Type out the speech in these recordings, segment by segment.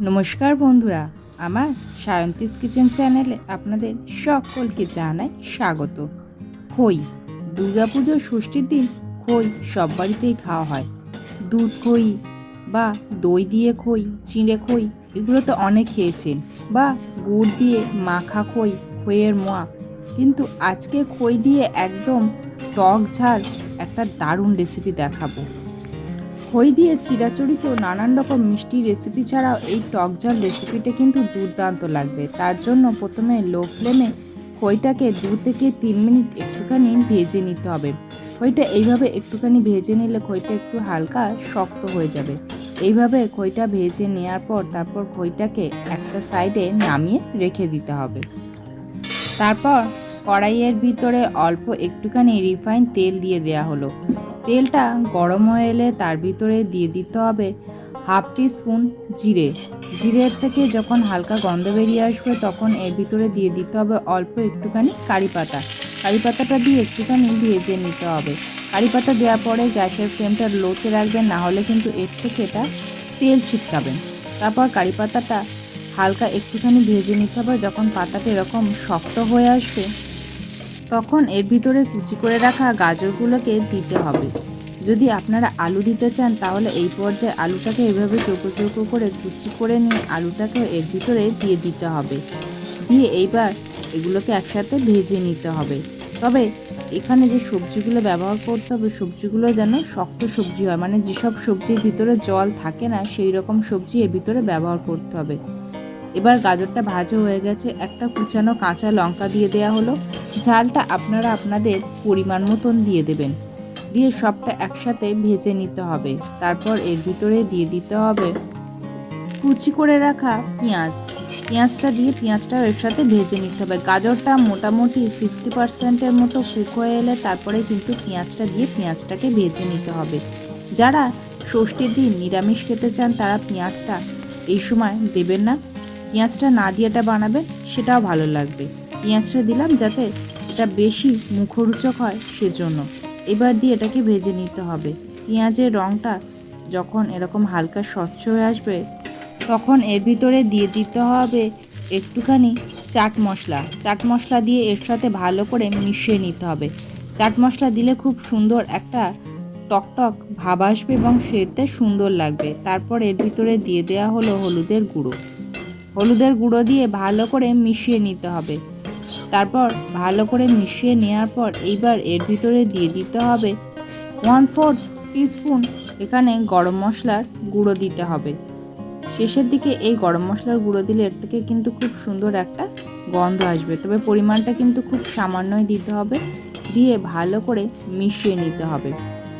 নমস্কার বন্ধুরা, আমার সায়ন্তিস কিচেন চ্যানেলে আপনাদের সকলকে জানাই স্বাগত। খই দুর্গা দুর্গাপুজো ষষ্ঠীর দিন খই সব বাড়িতেই খাওয়া হয়। দুধ খই বা দই দিয়ে খই, চিঁড়ে খই, এগুলো তো অনেক খেয়েছেন বা গুড় দিয়ে মাখা খই, খইয়ের মোয়া। কিন্তু আজকে খই দিয়ে একদম টক ঝাল একটা দারুণ রেসিপি দেখাবো। খই দিয়ে চিরাচরিত নানান রকম মিষ্টি রেসিপি ছাড়াও এই টক ঝাল রেসিপিটা কিন্তু দুর্দান্ত লাগবে। তার জন্য প্রথমে লো ফ্লেমে খইটাকে দু থেকে তিন মিনিট একটুখানি ভেজে নিতে হবে। খইটা এইভাবে একটুখানি ভেজে নিলে খইটা একটু হালকা শক্ত হয়ে যাবে। এইভাবে খইটা ভেজে নেওয়ার পর তারপর খইটাকে একটা সাইডে নামিয়ে রেখে দিতে হবে। তারপর কড়াইয়ের ভিতরে অল্প একটুখানি রিফাইন তেল দিয়ে দেওয়া হলো। তেলটা গরম হয়ে এলে তার ভিতরে দিয়ে দিতে হবে হাফ স্পুন জিরে। জিরের থেকে যখন হালকা গন্ধ বেরিয়ে আসবে তখন এর ভিতরে দিয়ে দিতে হবে অল্প একটুখানি কারি পাতা। কারি পাতাটা দিয়ে একটুখানি ভেজে নিতে হবে। কারি পাতা দেওয়ার পরে গ্যাসের ফ্লেমটা লোতে রাখবেন, না হলে কিন্তু এর থেকে এটা তেল ছিটকাবেন তারপর কারি পাতাটা হালকা একটুখানি ভেজে নিতে হবে, যখন পাতাটা এরকম শক্ত হয়ে আসবে তখন এর ভিতরে কুচি করে রাখা গাজরগুলোকে দিতে হবে। যদি আপনারা আলু দিতে চান, তাহলে এই পর্যায়ে আলুটাকে এভাবে চৌকো চৌকো করে কুচি করে নিয়ে আলুটাকে এর ভিতরে দিয়ে দিতে হবে। দিয়ে এইবার এগুলোকে একসাথে ভেজে নিতে হবে। তবে এখানে যে সবজিগুলো ব্যবহার করতে হবে, সবজিগুলো যেন শক্ত সবজি হয়। মানে যেসব সবজির ভিতরে জল থাকে না সেই রকম সবজি এর ভিতরে ব্যবহার করতে হবে। এবার গাজরটা ভাজা হয়ে গেছে, একটা কুচানো কাঁচা লঙ্কা দিয়ে দেওয়া হলো। ঝালটা আপনারা আপনাদের পরিমাণ মতন দিয়ে দেবেন। দিয়ে সবটা একসাথে ভেজে নিতে হবে। তারপর এর ভিতরে দিয়ে দিতে হবে কুচি করে রাখা পেঁয়াজ। পেঁয়াজটা দিয়ে পেঁয়াজটাও এর সাথে ভেজে নিতে হবে। গাজরটা মোটামুটি সিক্সটি পার্সেন্টের মতো কুক হয়ে এলে তারপরে কিন্তু পেঁয়াজটা দিয়ে পেঁয়াজটাকে ভেজে নিতে হবে। যারা ষষ্ঠীর দিন নিরামিষ খেতে চান তারা পেঁয়াজটা এই সময় দেবেন না। পেঁয়াজটা না দিয়েটা বানাবেন সেটাও ভালো লাগবে। পেঁয়াজটা দিলাম যাতে এটা বেশি মুখরোচক হয় সেজন্য। এবার দিয়ে এটাকে ভেজে নিতে হবে। পেঁয়াজের রঙটা যখন এরকম হালকা স্বচ্ছ হয়ে আসবে, তখন এর ভিতরে দিয়ে দিতে হবে একটুখানি চাট মশলা। চাট মশলা দিয়ে এর সাথে ভালো করে মিশিয়ে নিতে হবে। চাট মশলা দিলে খুব সুন্দর একটা টকটক ভাব আসবে এবং সেতে সুন্দর লাগবে। তারপর এর ভিতরে দিয়ে দেওয়া হলো হলুদের গুঁড়ো। হলুদের গুঁড়ো দিয়ে ভালো করে মিশিয়ে নিতে হবে। তারপর ভালো করে মিশিয়ে নেওয়ার পর এইবার এর ভিতরে দিয়ে দিতে হবে ওয়ান ফোর্থ টিস্পুন এখানে গরম মশলার গুঁড়ো দিতে হবে। শেষের দিকে এই গরম মশলার গুঁড়ো দিলে এর থেকে কিন্তু খুব সুন্দর একটা গন্ধ আসবে। তবে পরিমাণটা কিন্তু খুব সামান্যই দিতে হবে, দিয়ে ভালো করে মিশিয়ে নিতে হবে।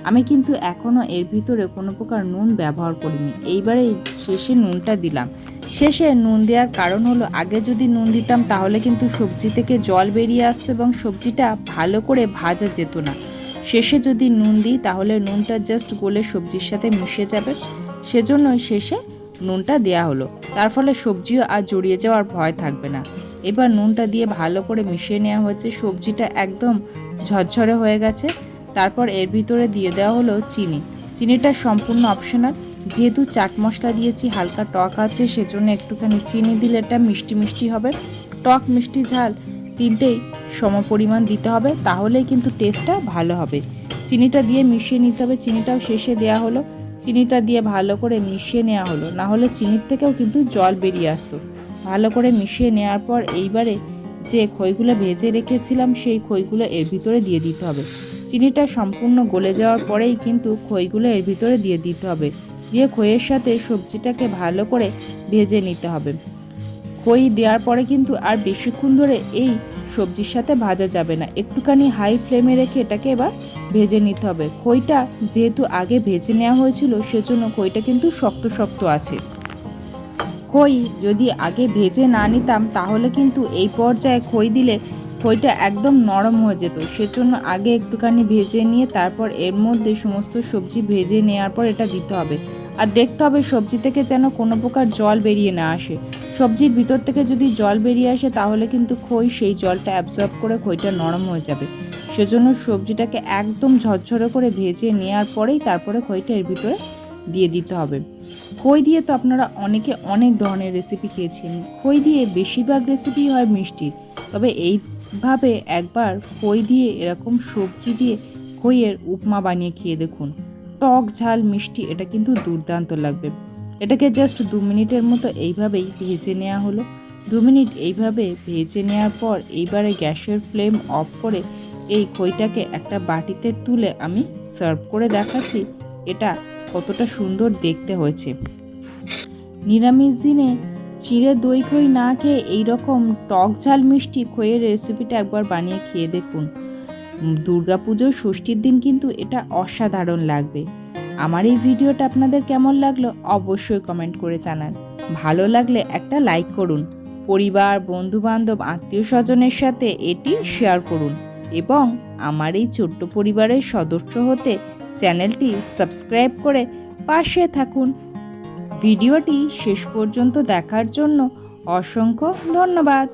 আমি কিন্তু এখনও এর ভিতরে কোনো প্রকার নুন ব্যবহার করিনি। এইবারে শেষে নুনটা দিলাম। শেষে নুন দেওয়ার কারণ হলো, আগে যদি নুন দিতাম তাহলে কিন্তু সবজি থেকে জল বেরিয়ে আসতো এবং সবজিটা ভালো করে ভাজা যেত না। শেষে যদি নুন দিই তাহলে নুনটা জাস্ট গলে সবজির সাথে মিশে যাবে। সেজন্যই শেষে নুনটা দেয়া হলো। তার ফলে সবজিও আর জড়িয়ে যাওয়ার ভয় থাকবে না। এবার নুনটা দিয়ে ভালো করে মিশিয়ে নেওয়া হয়েছে। সবজিটা একদম ঝরঝরে হয়ে গেছে। তারপর এর ভিতরে দিয়ে দেওয়া হলো চিনি। চিনিটা সম্পূর্ণ অপশনাল যেহেতু চাট মশলা দিয়েছি, হালকা টক আছে, সেজন্য একটুখানি চিনি দিলে এটা মিষ্টি মিষ্টি হবে। টক, মিষ্টি, ঝাল তিনটেই সমপরিমাণ দিতে হবে, তাহলেই কিন্তু টেস্টটা ভালো হবে। চিনিটা দিয়ে মিশিয়ে নিতে হবে, চিনিটাও শেষে দেওয়া হলো। চিনিটা দিয়ে ভালো করে মিশিয়ে নেওয়া হলো। না হলে চিনির থেকেও কিন্তু জল বেরিয়ে আসতো। ভালো করে মিশিয়ে নেওয়ার পর এইবারে যে খইগুলো ভেজে রেখেছিলাম, সেই খইগুলো এর ভিতরে দিয়ে দিতে হবে। চিনিটা সম্পূর্ণ গলে যাওয়ার পরেই কিন্তু খইগুলো এর ভিতরে দিয়ে দিতে হবে। দিয়ে খইয়ের সাথে সবজিটাকে ভালো করে ভেজে নিতে হবে। খই দেওয়ার পরে কিন্তু আর বেশিক্ষণ ধরে এই সবজির সাথে ভাজা যাবে না। একটুখানি হাই ফ্লেমে রেখে এটাকে এবার ভেজে নিতে হবে। খইটা যেহেতু আগে ভেজে নেওয়া হয়েছিল, সেজন্য খইটা কিন্তু শক্ত শক্ত আছে। খই যদি আগে ভেজে না নিতাম, তাহলে কিন্তু এই পর্যায়ে খই দিলে খইটা একদম নরম হয়ে যেত। সেজন্য আগে একটুখানি ভেজে নিয়ে তারপর এর মধ্যে সমস্ত সবজি ভেজে নেওয়ার পর এটা দিতে হবে। আর দেখতে হবে সবজি থেকে যেন কোনো প্রকার জল বেরিয়ে না আসে। সবজির ভিতর থেকে যদি জল বেরিয়ে আসে, তাহলে কিন্তু খই সেই জলটা অ্যাবজর্ব করে খইটা নরম হয়ে যাবে। সেজন্য সবজিটাকে একদম ঝরঝরে করে ভেজে নেওয়ার পরেই তারপরে খইটা এর ভিতরে দিয়ে দিতে হবে। খই দিয়ে তো আপনারা অনেকে অনেক ধরনের রেসিপি খেয়েছেন। খই দিয়ে বেশিরভাগ রেসিপি হয় মিষ্টির তবে এইভাবে একবার খই দিয়ে এরকম সবজি দিয়ে খইয়ের উপমা বানিয়ে খেয়ে দেখুন। টক ঝাল, মিষ্টি, এটা কিন্তু দুর্দান্ত লাগবে। এটাকে জাস্ট দু মিনিটের মতো এইভাবেই ভেজে নেওয়া হলো। দু মিনিট এইভাবে ভেজে নেওয়ার পর এইবারে গ্যাসের ফ্লেম অফ করে এই খইটাকে একটা বাটিতে তুলে আমি সার্ভ করে দেখাচ্ছি, এটা কতটা সুন্দর দেখতে হয়েছে। নিরামিষ দিনে চিড়ে দই খই না খেয়ে এই রকম টক ঝাল, মিষ্টি খইয়ের রেসিপিটা একবার বানিয়ে খেয়ে দেখুন। দুর্গাপুজোর ষষ্ঠীর দিন কিন্তু এটা অসাধারণ লাগবে। আমার এই ভিডিওটা আপনাদের কেমন লাগল অবশ্যই কমেন্ট করে জানান। ভালো লাগলে একটা লাইক করুন, পরিবার বন্ধু বান্ধব আত্মীয় স্বজনের সাথে এটি শেয়ার করুন এবং আমার এই ছোট্ট পরিবারের সদস্য হতে চ্যানেলটি সাবস্ক্রাইব করে পাশে থাকুন। ভিডিওটি শেষ পর্যন্ত দেখার জন্য অসংখ্য ধন্যবাদ।